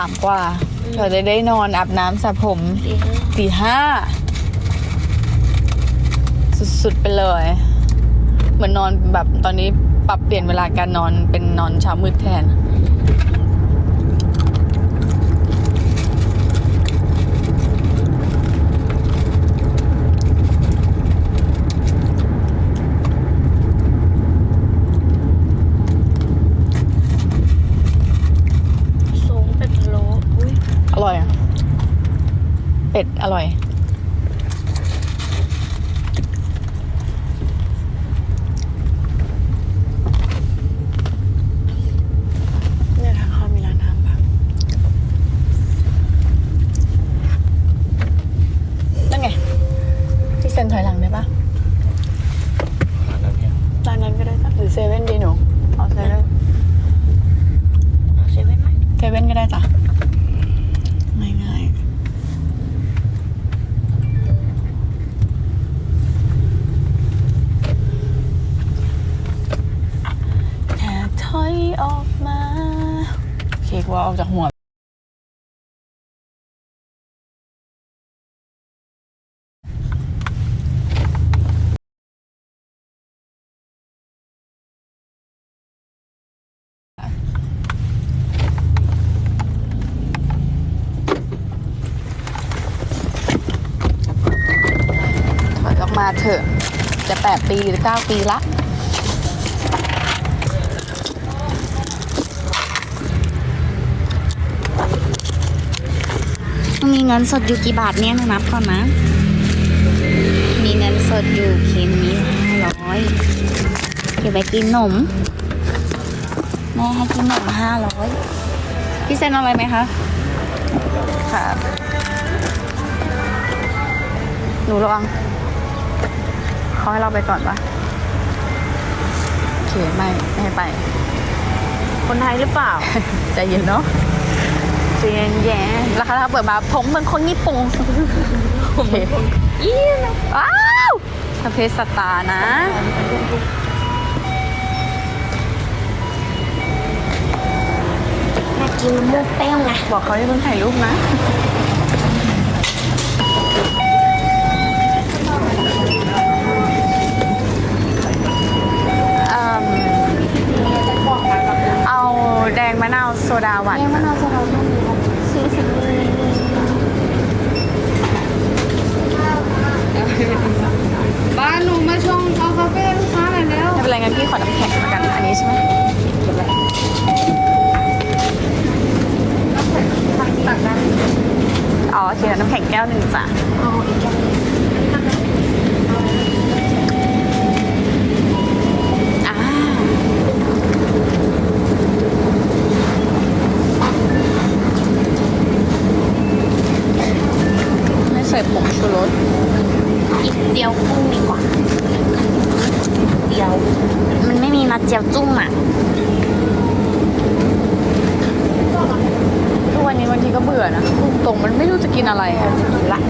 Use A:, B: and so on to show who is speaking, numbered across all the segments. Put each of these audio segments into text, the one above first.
A: สามกว่าเราจะได้นอนอาบน้ำสระผม
B: ตีห้า
A: ตีห้าสุดๆไปเลย เหมือนนอนแบบตอนนี้ปรับเปลี่ยนเวลาการนอนเป็นนอนเช้ามืดแทน
B: สูงเป็ดพะโล้อุ้ย
A: อร่อยอะ เป็ดอร่อย เนี่ยทางเข้ามีร้านน้ำปะนั่นไง ที่เซ็นถอยหลังได้ปะร้านนั้นก็ได้จ้ะหรือเซเว่นดีหนูเอาเซเว่น
B: เอาเซเว่นไหม
A: เซเว่นก็ได้จ้ะ มาเถอะ จะแปดปีหรือเก้าปีละ
B: มีเงินสดอยู่กี่บาทเนี่ยหนูนับก่อนนะ มีเงินสดอยู่เค็มมีห้าร้อยเก็บไปกินขนมแม่ให้กินขนมห้าร้อยพี่เซนเอาอะไรไหมคะ
A: ค่ะ หนูระวัง เขาให้เราไปก่อนปะโอเคไม่ไม่ให้ไป
B: คนไทยหรือเปล่า
A: ใจเย็นเนาะใจเย็นแย่แล้วค่ะถ้าเปิดมาผมเหมือนคนญี่ปุ่นโอเคยี่ว้าวสเปซสตาร์นะ
B: มากินมุกเปรี้ยวนะ
A: บอกเขาให้เพิ่งถ่ายรูปนะ เอิ่มเอา แดงมะนาวโซดาหวาน
B: เรียกมะนาวจะเราเท่านี้ครับ
C: บ้านหนูมาชงเอาคาเฟ่ลูกค้าหน่อยแล้ว
A: ไม่เป็นไรงั้นพี่ขอน้ำแข็งแล้วกันอันนี้ใช่ไหม
C: ตักได้
A: อ๋อโอเคแล้วน้ำแข็งแก้วหนึ่งจ้ะ
B: เอาอีกแก้วหนึ่ง
A: อ่าไม่ใส่ผงชูรส
B: อีกเดียวกุ้งดีกว่าเดียว มันไม่มีมาเจียวจุ้งอะ
A: ทุกวันนี้บางทีก็เบื่อนะพูดตรงๆมันไม่รู้จะกินอะไรอะ
B: ละ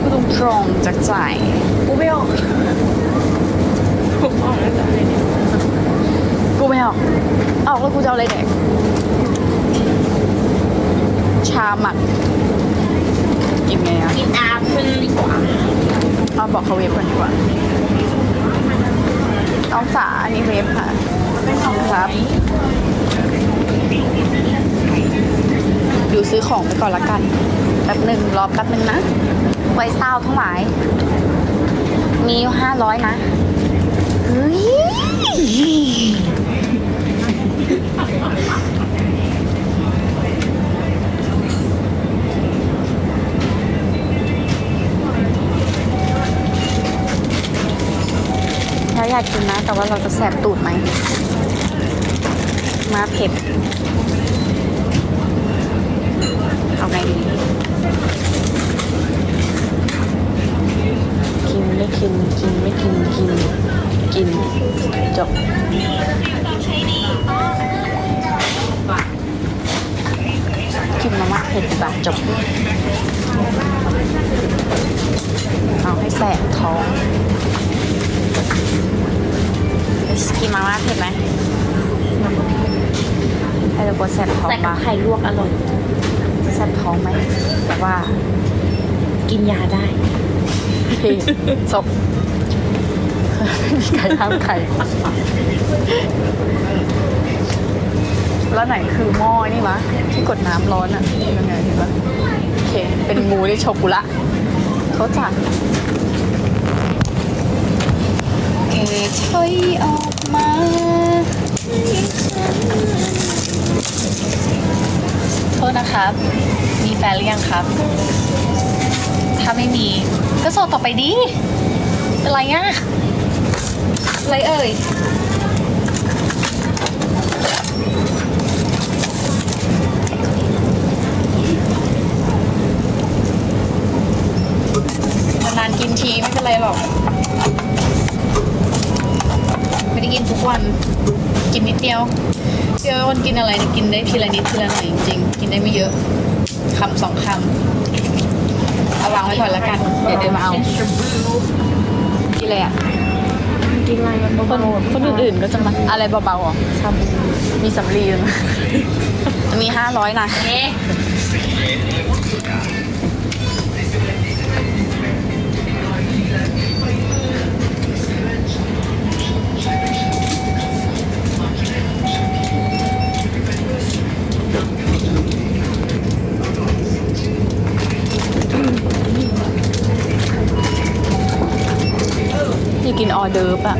A: พูดตรงๆจากใจ
C: กูไม่ออกผมออกแล้วจ้ะเลยเนี่ย
A: กูไม่ออกออกแล้วกูจะเอาอะไรแดกชาหมัก กินไงอะ
B: กินอาเพื่อนดีกว่า
A: เอาบอกเขาเวฟก่อนดีกว่าเอาสาอันนี้เวฟค่ะเป็นของครับอยู่ซื้อของไปก่อนละกันแป๊บหนึ่งรอแป๊บหนึ่งนะ
B: ไว้เศร้าทั้งหลาย มีอยู่ห้าร้อยนะเฮ้ย
A: อยากกินนะ แต่ว่าเราจะแสบตูดไหม มาเผ็ด เอาไงดี กินไม่กิน กินไม่กิน กิน กิน จบกินมามาเผ็ดดีกว่าจบ เอาให้แสบท้อง กินมาม่าเผ็ดไหมให้เรากดแสบท้อง
B: ใส่กับ
A: มา
B: ไข่ลวกอร่อย
A: แสบท้องไหมแต่ว่า
B: กินยาได้
A: พี่จบไม่มีใครห้ามใครแล้วไหนคือหม้อนี่วะที่กดน้ำร้อนอะยังไงเห็นปะโอเค เป็นงูที่โชกุระเขาจัด
B: เอถอยออกมาโทษนะครับ มีแฟนหรือยังครับ ถ้าไม่มี ก็โสดต่อไปดิ เป็นไรอะอะไรเอ่ย นานๆกินทีไม่เป็นไรหรอก ไม่ได้กินทุกวัน กินนิด เดียวเดียววันกินอะไรเนี่ยกินได้ทีละนิดทีละหน่อยจริงๆกินได้ไม่เยอะคำสองคำเอาวางไว้ก่อนแล้วกัน เดี๋ยวเดินมาเอากินอะไรอะ
C: กินอะไรมัน
A: คนคนอื่นๆก็จะมาอะไรเบาๆอะชาบูมีสำลีไหม
B: มีห้าร้อยนะ
A: กินออเดิร์ฟอะ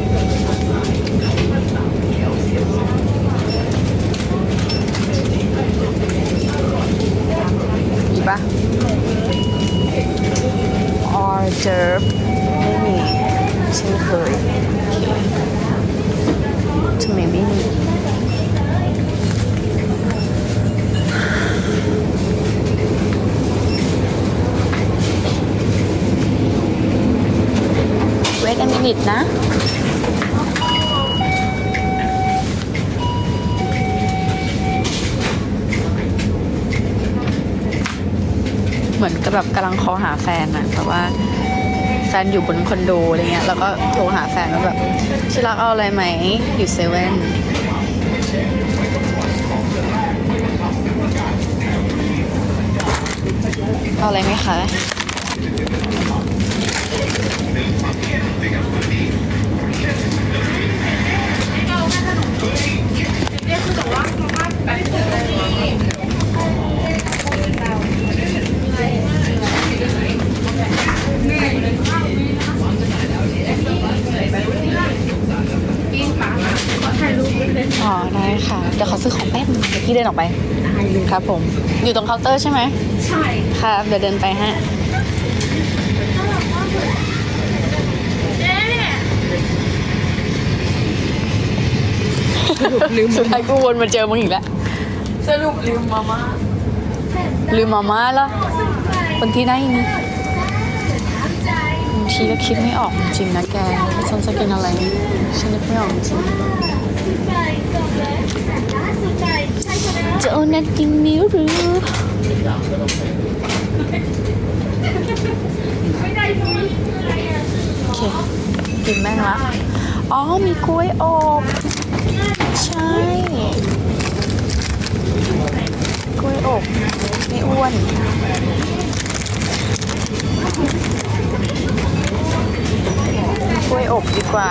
A: อีปะออเดิร์ฟไม่มีเช่นเคยทำไมไม่มี
B: เวทอั นิดนะ
A: เหมือนกับแบบกำลังคอหาแฟนอะแต่ว่าแฟนอยู่บนคอนโดอะไรเงี้ย แล้วก็โทรหาแฟนว่าแบบที่รักเอาอะไรไหม อยู่เซเว่นเอาอะไรไหมคะ อ๋อได้ค่ะ เดี๋ยวขอซื้อของแป๊บนึงเดี๋ยวพี่เดินออกไปครับผม อยู่ตรงเคาน์เตอร์ใช่ไหม ใช่ครับเดี๋ยวเดินไปฮะ
C: ลืม
A: สุดท้ายกูวนมาเจอมึงอีกแล้ว
C: สรุปลืมมาม่า
A: ลืมมาม่าแล้ว คนที่ไหนนี่บางทีก็คิดไม่ออกจริงนะแกว่าฉันจะกินอะไรฉันนึกไม่ออกจริง เจ้านัดกินนิ้วหรือ โอเค กินแม่งละ อ๋อ มีกล้วยอบ ใช่ กล้วยอบไม่อ้วน กล้วยอบดีกว่า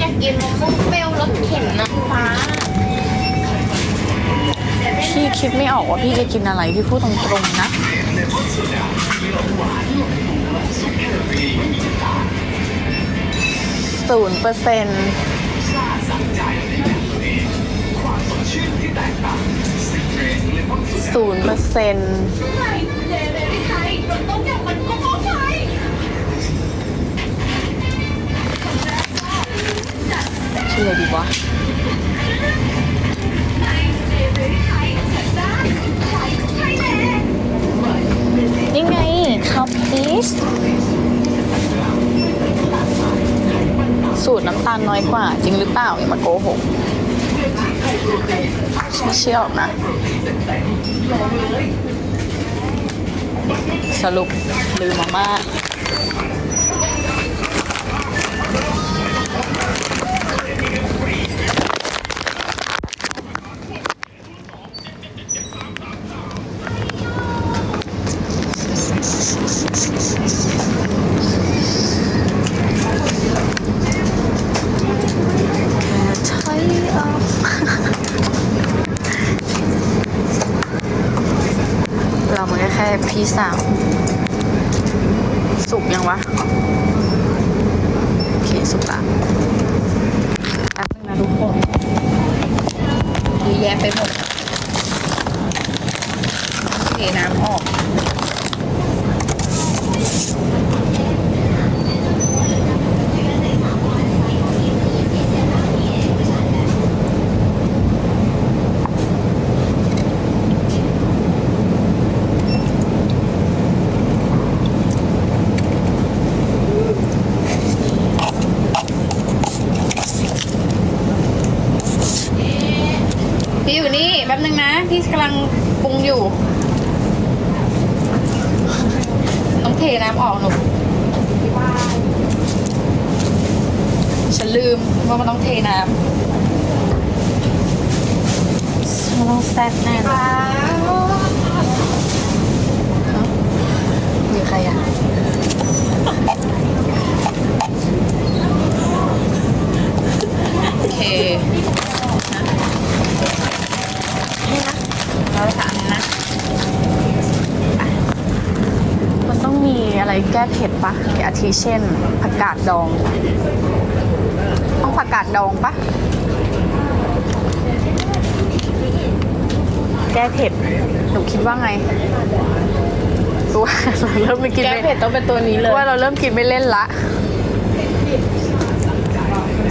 B: อยากกินมะม่วงเปรี้ยวรสเข็มนะฟ้า
A: พี่คิดไม่ออกว่าพี่จะกินอะไร พี่พูดตรงๆนะศูนย์เปอร์เซ็นต์ศูนย์เปอร์เซ็นต์ ชื่ออะไรดีวะ
B: นี่ไงคัพพีส
A: สูตรน้ำตาลน้อยกว่า จริงหรือเปล่าอย่ามาโกหกไม่เชื่อหรอกนะสรุปลืมมามาช่พี่สาว สุกยังวะ โอเค สุกละแป๊บนึงนะทุกคนเยอะแยะไปหมดเทน้ำออก พี่อยู่นี่แป๊บนึงนะ พี่กำลังปรุง อยู่ ต้องเทน้ำออกหนูฉันลืมว่ามันต้องเทน้ำ
B: มันต้องแซ่บแน่เลยำ
A: มีใครอะ โอเคเราถามนะ มันต้องมีอะไรแก้เผ็ดปะอาทิเช่นผักกาดดอง ต้องผักกาดดองปะแก้เผ็ดหนูคิดว่าไงตัวเราเริ่มไม่กิน
C: แก้
A: ไม่
C: เผ็ดต้องเป็นตัวนี้เลย
A: ว่าเราเริ่มกินไม่เล่นละ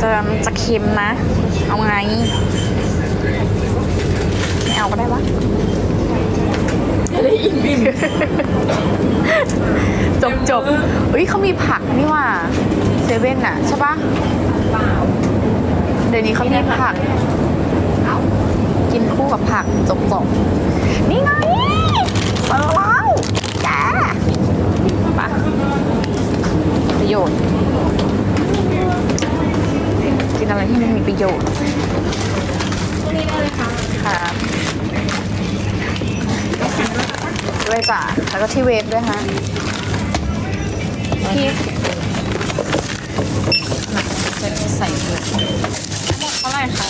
A: จะมันจะเค็มนะ เอาไงไม่เอาก็ได้วะ
C: อะไรอิ่มอิ่ม
A: จบจบเฮ้ยเขามีผักนี่ว่าเซเว่นอะใช่ปะเดี๋ยวนี้เขามีผัก กินคู่กับผักจบจบนี่ไงเจอแล้วแกปะประโยชน์ กินอะไรที่มันมีประโยชน์ค่ะ ด้วยจ้ะแล้วก็ที่เวฟด้วยฮะพี่จะใส่เกลือเท่าไหร่ครับ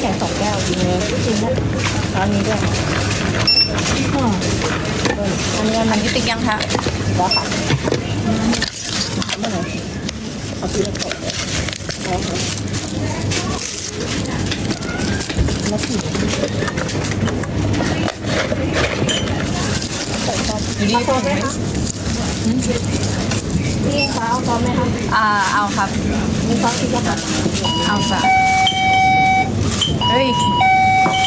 C: แข็งสองแก้วจริงเลยจริงนะตอนนี้ด้วยอันนี้
A: อันนี้ติ๊กยังคะ
C: แล้วค่ะเมื่อไหร่เอาทีละกดเลย แล้วค่ะแล้วผี
A: อยู่ดี
C: พอไหมคะพี่คะเอาพร้อมไหมคะ
A: อ่าเอาครับ
C: มีซอสพริกอะค่ะ
A: เอาจ้ะเฮ้ย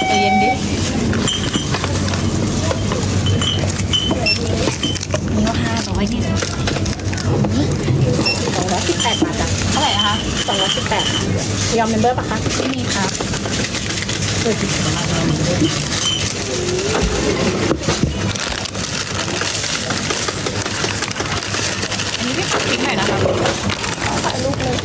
A: ใจเย็นดิ
B: นี่ก็ห้าร้อยเนี่ย
C: สองร้อยสิบแปดบาทจ้ะ
A: เท่าไหร่นะคะ
C: สองร้อยสิบแปดยอมเมมเบอร์ปะคะ
A: ไม่มีครับ อันนี้พี่ขอพริกหน่อยนะคะ
C: ถ่ายรูปเลย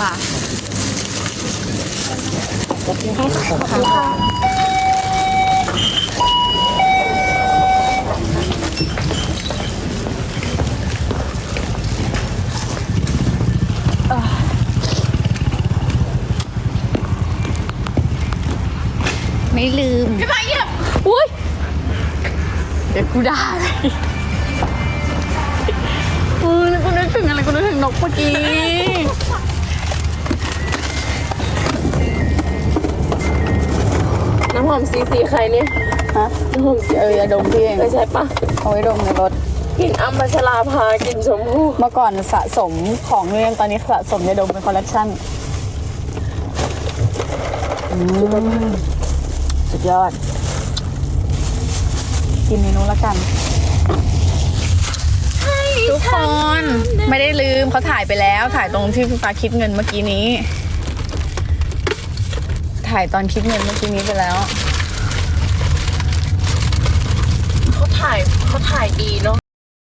A: ค่ะ
C: จะกินให้ค่ะขอบคุณค่ะ
B: ไม่ลืม
A: พี่มาเหยียบอุ้ยเดี๋ยวกูด่าเลยเออแล้วกูนึกถึงอะไรกูนึกถึงนกเมื่อกี้
C: น้ำหอมซีซีใครเนี่ย
A: ฮะ
C: น้ำหอมซี
A: เออยาดมพี่เอง
C: ไม่ใช่ปะ
A: เอาไว้ดมในรถ
C: กลิ่นอัมพัชราภากลิ่นชมพู่
A: เมื่อก่อนสะสมของเรียนตอนนี้สะสมยาดมเป็นคอลเลคชันอืม สุดยอด กินเมนูละกัน ทุกคนไม่ได้ลืมเขาถ่ายไปแล้ว ถ่ายตรงที่พี่ฟ้าคิดเงินเมื่อกี้นี้ ถ่ายตอนคิดเงินเมื่อกี้นี้ไปแล้ว
C: เขาถ่ายเขาถ่ายดีเนาะ